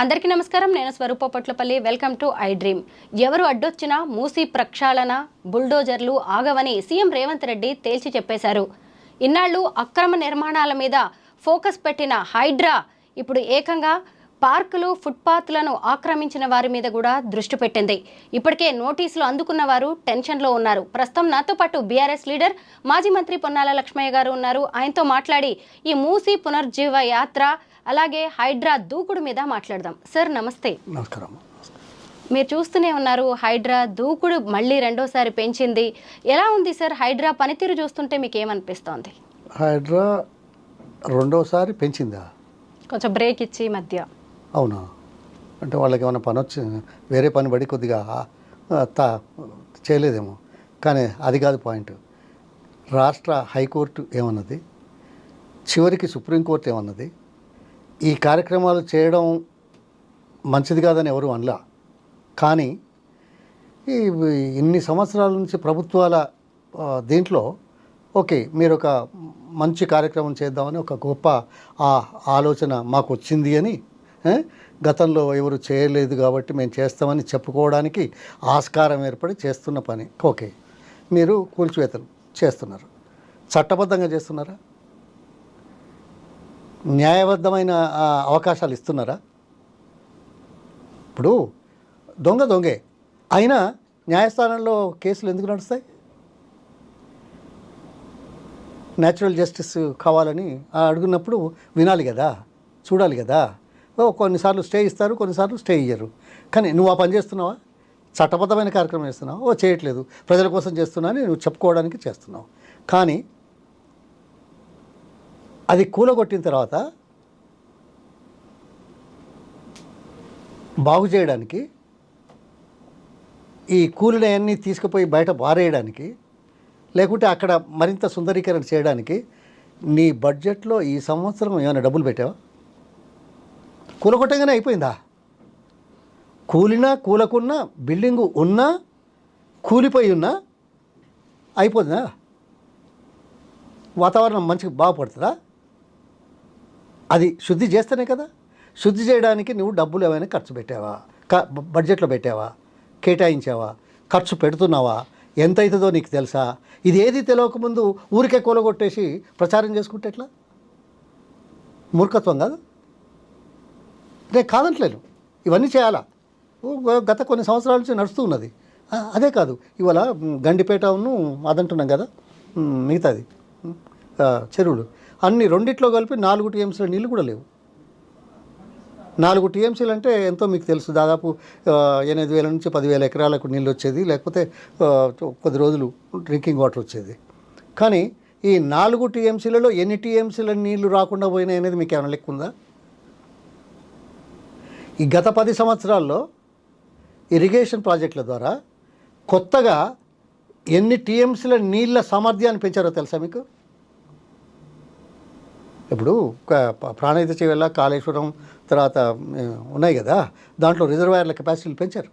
అందరికీ నమస్కారం. నేను Swaroopa Potlapalli. Welcome to I dream ఎవరు అడ్డొచ్చినా మూసి ప్రక్షాళన బుల్డోజర్లు ఆగవని సీఎం రేవంత్ రెడ్డి తేల్చి చెప్పేశారు. ఇన్నాళ్ళు అక్రమ నిర్మాణాల మీద ఫోకస్ పెట్టిన హైడ్రా ఇప్పుడు ఏకంగా పార్కులు ఫుట్పాత్లను ఆక్రమించిన వారి మీద కూడా దృష్టి పెట్టింది. ఇప్పటికే నోటీసులు అందుకున్న వారు టెన్షన్లో ఉన్నారు. ప్రస్తుతం నాతో పాటు బీఆర్ఎస్ లీడర్ మాజీ మంత్రి పొన్నాల లక్ష్మయ్య గారు ఉన్నారు. ఆయనతో మాట్లాడి ఈ మూసి పునర్జీవ యాత్ర అలాగే హైడ్రా దూకుడు మీద మాట్లాడదాం. సార్ నమస్తే. నమస్కారం. మీరు చూస్తూనే ఉన్నారు హైడ్రా దూకుడు మళ్ళీ రెండోసారి పెంచింది. ఎలా ఉంది సార్? హైడ్రా పనితీరు చూస్తుంటే మీకు ఏమనిపిస్తోంది హైడ్రా రెండోసారి పెంచిందా? కొంచెం బ్రేక్ ఇచ్చి మధ్య. అవునా? అంటే వాళ్ళకి ఏమైనా పని వచ్చి వేరే పని పడి కొద్దిగా తా చేయలేదేమో. కానీ అది కాదు పాయింట్. రాష్ట్ర హైకోర్టు ఏమన్నది? చివరికి సుప్రీంకోర్టు ఏమన్నది? ఈ కార్యక్రమాలు చేయడం మంచిది కాదని ఎవరు అనలా? కానీ ఈ ఇన్ని సంవత్సరాల నుంచి ప్రభుత్వాల దీంట్లో ఓకే మీరు ఒక మంచి కార్యక్రమం చేద్దామని ఒక గొప్ప ఆ ఆలోచన మాకు వచ్చింది అని గతంలో ఎవరు చేయలేదు కాబట్టి మేము చేస్తామని చెప్పుకోవడానికి ఆస్కారం ఏర్పడి చేస్తున్న పని. ఓకే. మీరు కూల్చివేతలు చేస్తున్నారు. చట్టబద్ధంగా చేస్తున్నారా? న్యాయబద్ధమైన అవకాశాలు ఇస్తున్నారా? ఇప్పుడు దొంగ దొంగే. అయినా న్యాయస్థానంలో కేసులు ఎందుకు నడుస్తాయి? న్యాచురల్ జస్టిస్ కావాలని ఆ అడుగున్నప్పుడు వినాలి కదా చూడాలి కదా. కొన్నిసార్లు స్టే ఇస్తారు కొన్నిసార్లు స్టే ఇయ్యరు. కానీ నువ్వు ఆ పని చేస్తున్నావా? చట్టబద్ధమైన కార్యక్రమం చేస్తున్నావు? ఓ చేయట్లేదు. ప్రజల కోసం చేస్తున్నా అని నువ్వు చెప్పుకోవడానికి చేస్తున్నావు. కానీ అది కూలగొట్టిన తర్వాత బాగు చేయడానికి ఈ కూలినవన్నీ తీసుకుపోయి బయట పారేయడానికి లేకుంటే అక్కడ మరింత సుందరీకరణ చేయడానికి నీ బడ్జెట్లో ఈ సంవత్సరం ఏమైనా డబ్బులు పెట్టావా? కూలగొట్టగానే అయిపోయిందా? కూలినా కూలకున్నా బిల్డింగు ఉన్నా కూలిపోయి ఉన్నా అయిపోతుందా? వాతావరణం మంచిగా బాగుపడుతుందా? అది శుద్ధి చేస్తేనే కదా. శుద్ధి చేయడానికి నువ్వు డబ్బులు ఏమైనా ఖర్చు పెట్టావా? క- బడ్జెట్లో పెట్టావా? కేటాయించావా? ఖర్చు పెడుతున్నావా? ఎంత అవుతుందో నీకు తెలుసా? ఇది ఏది తెలియకముందు ఊరికే కూలగొట్టేసి ప్రచారం చేసుకుంటే ఎట్లా? మూర్ఖత్వం కాదు? నేను కాదంటలేను. ఇవన్నీ చేయాలా? ఓ, గత కొన్ని సంవత్సరాల నుంచి నడుస్తూ ఉన్నది. అదే కాదు. ఇవాళ గండిపేటను అదంటున్నాం కదా? మిగతాది. చెరువులు. అన్ని రెండిట్లో కలిపి నాలుగు టీఎంసీల నీళ్ళు కూడా లేవు. నాలుగు టీఎంసీలు అంటే ఎంతో మీకు తెలుసు. దాదాపు ఎనిమిది వేల నుంచి పదివేల ఎకరాలకు నీళ్ళు వచ్చేది. లేకపోతే కొద్ది రోజులు డ్రింకింగ్ వాటర్ వచ్చేది. కానీ ఈ నాలుగు టీఎంసీలలో ఎన్ని టీఎంసీల నీళ్ళు రాకుండా పోయినాయి అనేది మీకు ఏమైనా లెక్క ఉందా? ఈ గత పది సంవత్సరాల్లో ఇరిగేషన్ ప్రాజెక్టుల ద్వారా కొత్తగా ఎన్ని టీఎంసీల నీళ్ళ సామర్థ్యాన్ని పెంచారో తెలుసా మీకు? ఇప్పుడు ప్రాణహిత చెవెళ్ళ కాళేశ్వరం తర్వాత ఉన్నాయి కదా దాంట్లో రిజర్వాయర్ల కెపాసిటీలు పెంచారు.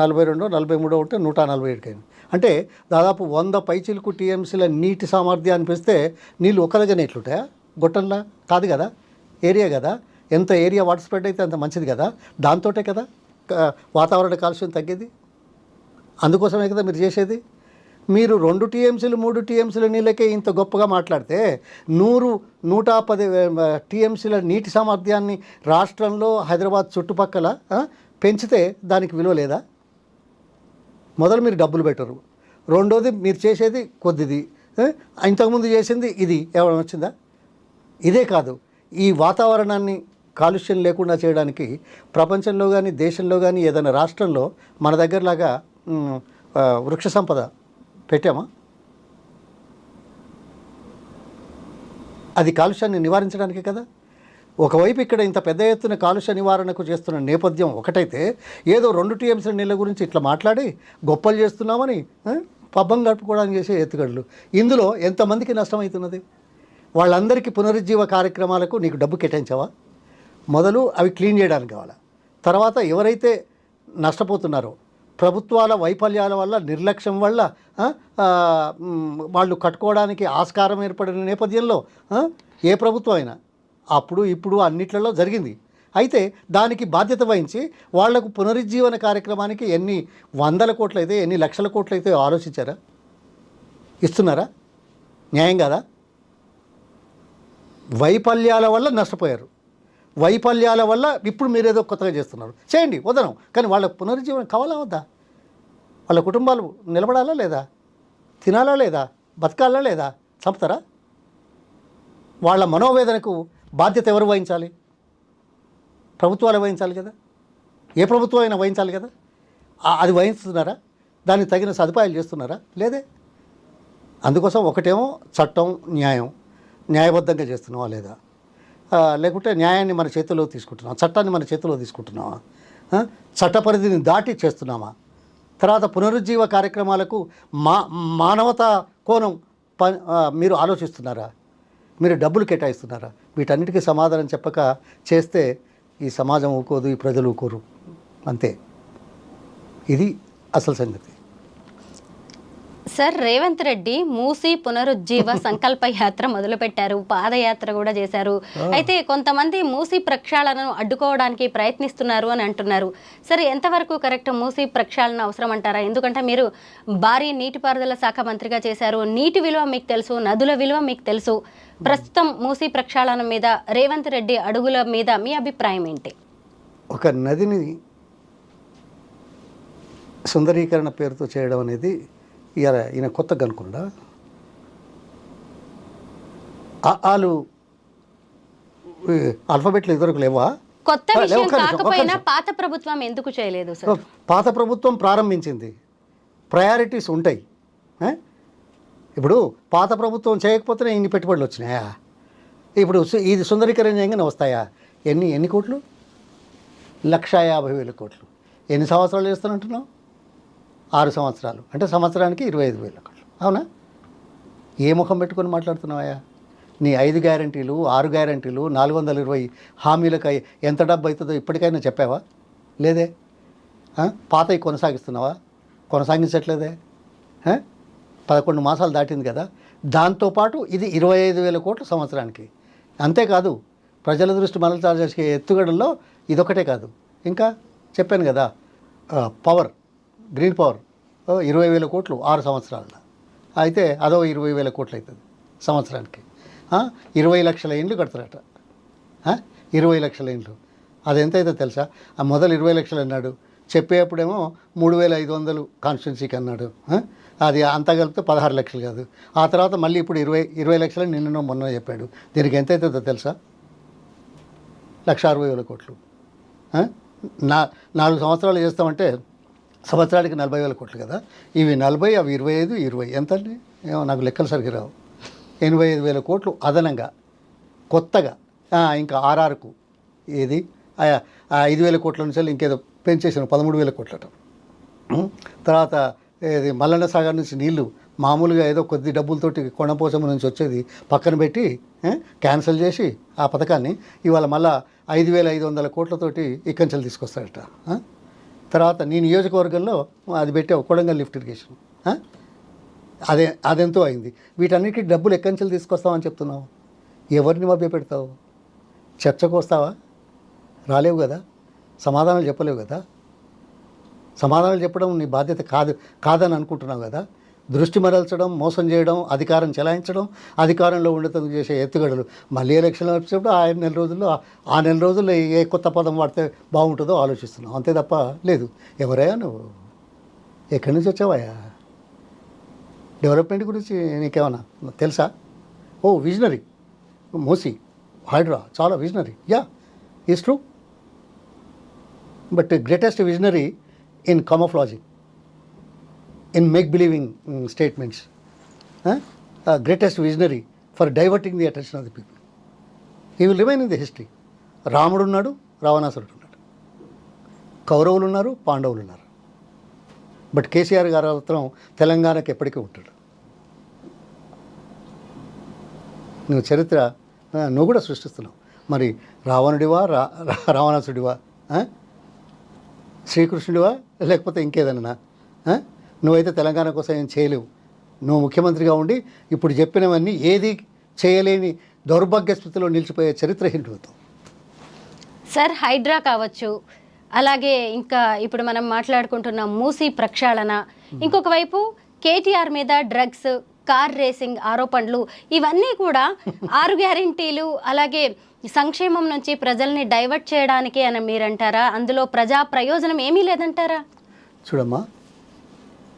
నలభై రెండు నలభై మూడో ఉంటే నూట నలభై ఏడుకి అంటే దాదాపు వంద పైచిలకు టీఎంసీల నీటి సామర్థ్యాన్ని పెంచితే నీళ్ళు ఒక్క దగ్గర ఎట్లుంటాయా? గొట్టంలా? కాదు కదా ఏరియా కదా. ఎంత ఏరియా వాటర్ స్ప్రెడ్ అయితే అంత మంచిది కదా? దాంతోటే కదా వాతావరణ కాలుష్యం తగ్గేది? అందుకోసమే కదా మీరు చేసేది? మీరు రెండు టీఎంసీలు మూడు టీఎంసీల నీళ్ళకే ఇంత గొప్పగా మాట్లాడితే నూరు నూట పది టీఎంసీల నీటి సామర్థ్యాన్ని రాష్ట్రంలో హైదరాబాద్ చుట్టుపక్కల పెంచితే దానికి విలువ లేదా? మొదలు మీరు డబ్బులు పెట్టరు. రెండోది మీరు చేసేది కొద్దిది. ఇంతకుముందు చేసింది ఇది. ఎవరైనా వచ్చిందా? ఇదే కాదు. ఈ వాతావరణాన్ని కాలుష్యం లేకుండా చేయడానికి ప్రపంచంలో కానీ దేశంలో కానీ ఏదైనా రాష్ట్రంలో మన దగ్గరలాగా వృక్ష సంపద పెట్టామా? అది కాలుష్యాన్ని నివారించడానికే కదా? ఒకవైపు ఇక్కడ ఇంత పెద్ద ఎత్తున కాలుష్య నివారణకు చేస్తున్న నేపథ్యం ఒకటైతే ఏదో రెండు టీఎంసీ నీళ్ళ గురించి ఇట్లా మాట్లాడి గొప్పలు చేస్తున్నామని పబ్బం గడుపుకోవడానికి చేసే ఎత్తుగడలు. ఇందులో ఎంతమందికి నష్టమవుతున్నది వాళ్ళందరికీ పునరుజ్జీవ కార్యక్రమాలకు నీకు డబ్బు కేటాయించావా? మొదలు అవి క్లీన్ చేయడానికి కావాలి? తర్వాత ఎవరైతే నష్టపోతున్నారో ప్రభుత్వాల వైఫల్యాల వల్ల నిర్లక్ష్యం వల్ల వాళ్ళు కట్టుకోవడానికి ఆస్కారం ఏర్పడిన నేపథ్యంలో ఏ ప్రభుత్వం అయినా అప్పుడు ఇప్పుడు అన్నిట్లలో జరిగింది. అయితే దానికి బాధ్యత వహించి వాళ్ళకు పునరుజ్జీవన కార్యక్రమానికి ఎన్ని వందల కోట్లయితే ఎన్ని లక్షల కోట్లయితే ఆలోచించారా? ఇస్తున్నారా? న్యాయం కాదా? వైఫల్యాల వల్ల నష్టపోయారు. వైఫల్యాల వల్ల ఇప్పుడు మీరు ఏదో కొత్తగా చేస్తున్నారు. చేయండి వదనం. కానీ వాళ్ళ పునరుజ్జీవనం కావాలా వద్దా? వాళ్ళ కుటుంబాలు నిలబడాలా లేదా? తినాలా లేదా? బతకాలా లేదా? చంపుతారా? వాళ్ళ మనోవేదనకు బాధ్యత ఎవరు వహించాలి? ప్రభుత్వాలు వహించాలి కదా? ఏ ప్రభుత్వం అయినా వహించాలి కదా? అది వహిస్తున్నారా? దానికి తగిన సదుపాయాలు చేస్తున్నారా? లేదే. అందుకోసం ఒకటేమో చట్టం న్యాయం. న్యాయబద్ధంగా చేస్తున్నావా లేదా? లేకుంటే న్యాయాన్ని మన చేతిలో తీసుకుంటున్నావా? చట్టాన్ని మన చేతిలో తీసుకుంటున్నావా? చట్ట పరిధిని దాటి చేస్తున్నామా తర్వాత పునరుజ్జీవ కార్యక్రమాలకు మా మానవతా కోణం ప మీరు ఆలోచిస్తున్నారా? మీరు డబ్బులు కేటాయిస్తున్నారా? వీటన్నిటికీ సమాధానం చెప్పక చేస్తే ఈ సమాజం ఊకోదు ఈ ప్రజలు ఊకోరు. అంతే. ఇది అసలు సంగతి. సార్ రేవంత్ రెడ్డి మూసి పునరుజ్జీవ సంకల్ప యాత్ర మొదలుపెట్టారు పాదయాత్ర కూడా చేశారు. అయితే కొంతమంది మూసి ప్రక్షాళనను అడ్డుకోవడానికి ప్రయత్నిస్తున్నారు అని అంటున్నారు. సరే ఎంతవరకు కరెక్ట్ మూసి ప్రక్షాళన అవసరం అంటారా? ఎందుకంటే మీరు భారీ నీటిపారుదల శాఖ మంత్రిగా చేశారు. నీటి విలువ మీకు తెలుసు నదుల విలువ మీకు తెలుసు. ప్రస్తుతం మూసి ప్రక్షాళన మీద రేవంత్ రెడ్డి అడుగుల మీద మీ అభిప్రాయం ఏంటి? ఒక నదిని సుందరీకరణ పేరుతో చేయడం అనేది ఇవాళ ఈయన కొత్తగా అనుకుండా ఆలు ఆల్ఫాబెట్లు ఇదివరకు లేవా? కొత్త విషయం కాకపోయినా. పాత ప్రభుత్వం ఎందుకు చేయలేదు సార్? పాత ప్రభుత్వం ప్రారంభించింది. ప్రయారిటీస్ ఉంటాయి? ఇప్పుడు పాత ప్రభుత్వం చేయకపోతేనే ఇన్ని పెట్టుబడులు వచ్చినాయా? ఇప్పుడు ఇది సుందరీకరణ చేయగానే వస్తాయా? ఎన్ని ఎన్ని కోట్లు? లక్ష యాభై వేల కోట్లు. ఎన్ని సంవత్సరాలు చేస్తానంటున్నావు? ఆరు సంవత్సరాలు. అంటే సంవత్సరానికి ఇరవై ఐదు వేల కోట్లు అవునా? ఏ ముఖం పెట్టుకొని మాట్లాడుతున్నావా నీ ఐదు గ్యారంటీలు ఆరు గ్యారంటీలు నాలుగు వందల ఇరవై హామీలకు ఎంత డబ్బు అవుతుందో ఇప్పటికైనా చెప్పావా? లేదే? పాతవి కొనసాగిస్తున్నావా? కొనసాగించట్లేదే? పదకొండు మాసాలు దాటింది కదా. దాంతోపాటు ఇది ఇరవై ఐదు వేల కోట్ల సంవత్సరానికి. అంతేకాదు ప్రజల దృష్టి మరల్చాల్సి చేసే ఎత్తుగడల్లో ఇదొకటే కాదు. ఇంకా చెప్పాను కదా పవర్. గ్రీన్ పవర్ ఓ, ఇరవై వేల కోట్లు ఆరు సంవత్సరాల అయితే అదో ఇరవై వేల కోట్లు అవుతుంది సంవత్సరానికి ఇరవై లక్షల ఇండ్లు కడతారట. ఇరవై లక్షల ఇండ్లు. అది ఎంత అయితే తెలుసా? ఆ మొదలు ఇరవై లక్షలు అన్నాడు. చెప్పేప్పుడేమో మూడు వేల ఐదు వందలు కాన్స్టిట్యున్సీకి అన్నాడు. అది అంతా కలిపితే పదహారు లక్షలు కాదు. ఆ తర్వాత మళ్ళీ ఇప్పుడు ఇరవై ఇరవై లక్షలు నిన్న మొన్న చెప్పాడు. దీనికి ఎంత అవుతుందో తెలుసా? లక్ష అరవై వేల కోట్లు. నా నాలుగు సంవత్సరాలు చేస్తామంటే సంవత్సరానికి నలభై వేల కోట్లు కదా. ఇవి నలభై అవి ఇరవై ఐదు ఇరవై. ఎంత అండి ఏమో నాకు లెక్కలు సరిగ్గా రావు. ఎనభై ఐదు వేల కోట్లు అదనంగా కొత్తగా ఇంకా ఆర్ఆర్కు ఏది? ఆ, ఐదు వేల కోట్ల నుంచి వెళ్ళి ఇంకేదో పెంచేసిన పదమూడు వేల కోట్లట. తర్వాత ఇది మల్లన్న సాగర్ నుంచి నీళ్ళు మామూలుగా ఏదో కొద్ది డబ్బులతోటి కొండపోసము నుంచి వచ్చేది పక్కన పెట్టి క్యాన్సిల్ చేసి ఆ పథకాన్ని ఇవాళ మళ్ళా ఐదు వేల ఐదు వందల కోట్లతోటి ఇక్కడి నుంచి తీసుకొస్తాడట తర్వాత నీ నియోజకవర్గంలో అది పెట్టే కొడంగల్ లిఫ్ట్ ఇరిగేషన్. అదే అదెంతో అయింది. వీటన్నిటికీ డబ్బులు ఎక్కడి నుంచి తీసుకొస్తామని చెప్తున్నావు. ఎవరిని మభ్య పెడతావు? చర్చకు వస్తావా? రాలేవు కదా? సమాధానాలు చెప్పలేవు కదా? సమాధానాలు చెప్పడం నీ బాధ్యత కాదు కాదని అనుకుంటున్నావు కదా? దృష్టి మరల్చడం మోసం చేయడం అధికారం చెలాయించడం అధికారంలో ఉండేందుకు చేసే ఎత్తుగడలు. మళ్ళీ ఎలక్షన్లు వచ్చినప్పుడు ఆ నెల రోజుల్లో ఆ- నెల రోజుల్లో ఏ కొత్త పదం వాడితే బాగుంటుందో ఆలోచిస్తున్నావు అంతే తప్ప లేదు. ఎవరయ్యా నువ్వు? ఎక్కడి నుంచి వచ్చావయ్యా? డెవలప్మెంట్ గురించి నీకేమన్నా తెలుసా? Oh visionary. మోసి హైడ్రా చాలా visionary. Yeah is true. But greatest visionary in camouflaging. In make believing statements greatest visionary for diverting the attention of the people he will remain in the history రాముడు ఉన్నాడు రావణాసురుడు ఉన్నాడు. కౌరవులు ఉన్నారు పాండవులు ఉన్నారు. బట్ కేసీఆర్ గారు మాత్రం తెలంగాణకి ఎప్పటికీ ఉంటాడు. నువ్వు చరిత్ర నువ్వు కూడా సృష్టిస్తున్నావు. మరి రావణుడివా రా రావణాసుడివా శ్రీకృష్ణుడివా లేకపోతే ఇంకేదన్నా నువ్వైతే తెలంగాణ కోసం ఏం చేయలేవు. నువ్వు ముఖ్యమంత్రిగా ఉండి ఇప్పుడు చెప్పినవన్నీ ఏది చేయలేని దౌర్భాగ్య స్థితిలో నిలిచిపోయే చరిత్ర హిందువుతో. సార్ హైడ్రా కావచ్చు అలాగే ఇంకా ఇప్పుడు మనం మాట్లాడుకుంటున్న మూసి ప్రక్షాళన ఇంకొక వైపు కేటీఆర్ మీద డ్రగ్స్ కార్ రేసింగ్ ఆరోపణలు ఇవన్నీ కూడా ఆరు గ్యారెంటీలు అలాగే సంక్షేమం నుంచి ప్రజల్ని డైవర్ట్ చేయడానికి అని మీరంటారా? అందులో ప్రజా ప్రయోజనం ఏమీ లేదంటారా? చూడమ్మా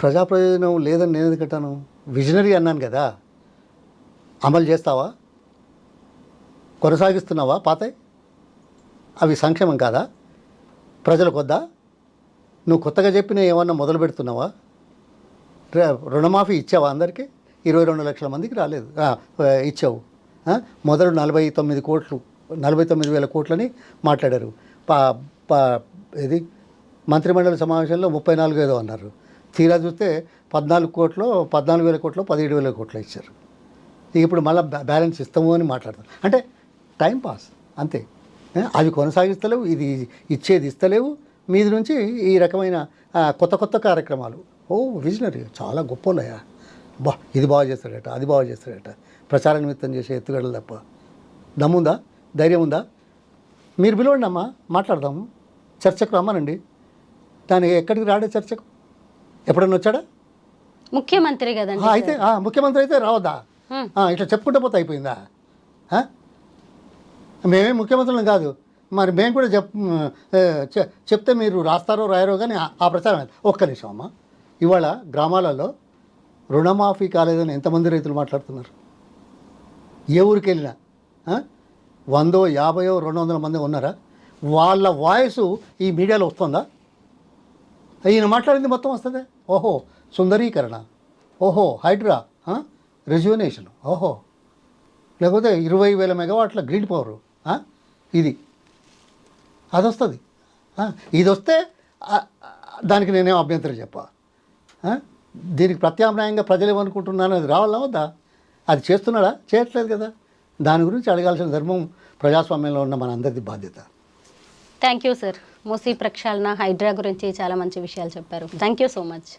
ప్రజా ప్రయోజనం లేదని నేను ఎందుకంటాను విజనరీ అన్నాను కదా. అమలు చేస్తావా? కొనసాగిస్తున్నావా పాతయ్ అవి సంక్షేమం కాదా? ప్రజలకు వద్దా? నువ్వు కొత్తగా చెప్పిన ఏమన్నా మొదలు పెడుతున్నావా? రుణమాఫీ ఇచ్చావా అందరికీ? ఇరవై రెండు లక్షల మందికి రాలేదు. ఇచ్చావు. మొదలు నలభై తొమ్మిది కోట్లు నలభై తొమ్మిది వేల కోట్లని మాట్లాడారు. పా పా ఇది మంత్రిమండలి సమావేశంలో ముప్పై నాలుగు ఏదో అన్నారు. తీరా చూస్తే పద్నాలుగు కోట్లు పద్నాలుగు వేల కోట్లు పదిహేడు వేల కోట్లు ఇచ్చారు. ఇక ఇప్పుడు మళ్ళీ బ్యాలెన్స్ ఇస్తాము అని మాట్లాడతారు. అంటే టైం పాస్ అంతే. అవి కొనసాగిస్తలేవు ఇది ఇచ్చేది ఇస్తలేవు. మీది నుంచి ఈ రకమైన కొత్త కొత్త కార్యక్రమాలు. ఓ విజనరీ చాలా గొప్పలయ్యా బా ఇది బాగా చేస్తాడట అది బాగా చేస్తాడట. ప్రచార నిమిత్తం చేసే ఎత్తుగడలు తప్ప. దమ్ముందా? ధైర్యం ఉందా? మీరు పిలవండి అమ్మా మాట్లాడదాము చర్చకు రమ్మనండి. దానికి ఎక్కడికి రాడే చర్చకు? ఎప్పుడన్నా వచ్చాడా? ముఖ్యమంత్రి ఆ, కదండి అయితే ముఖ్యమంత్రి అయితే రావద్దా? ఇట్లా చెప్పుకుంటే పోతే అయిపోయిందా? మేమేం ముఖ్యమంత్రులం కాదు. మరి మేము కూడా చెప్ చెప్తే మీరు రాస్తారో రాయరో కానీ ఆ- ప్రచారం. ఒక్క నిమిషం అమ్మ. ఇవాళ గ్రామాలలో రుణమాఫీ కాలేదని ఎంతమంది రైతులు మాట్లాడుతున్నారు? ఏ ఊరికి వెళ్ళినా? వందో యాభయో రెండు వందల మంది ఉన్నారా? వాళ్ళ వాయిస్ ఈ మీడియాలో వస్తుందా? ఈయన మాట్లాడింది మొత్తం వస్తుంది? ఓహో సుందరీకరణ. ఓహో హైడ్రా రెజ్యునేషన్ ఓహో. లేకపోతే ఇరవై వేల మెగావాట్ల గ్రీన్ పవర్ ఇది. అది వస్తుంది ఇది వస్తే దానికి నేనేం అభ్యంతరం చెప్ప? దీనికి ప్రత్యామ్నాయంగా ప్రజలు ఏమనుకుంటున్నాను అది రావాలా వద్దా? అది చేస్తున్నాడా? చేయట్లేదు కదా. దాని గురించి అడగాల్సిన ధర్మం ప్రజాస్వామ్యంలో ఉన్న మన అందరిది బాధ్యత. థ్యాంక్ యూ సార్ మూసీ ప్రక్షాళన హైడ్రా గురించి చాలా మంచి విషయాలు చెప్పారు. Thank you so much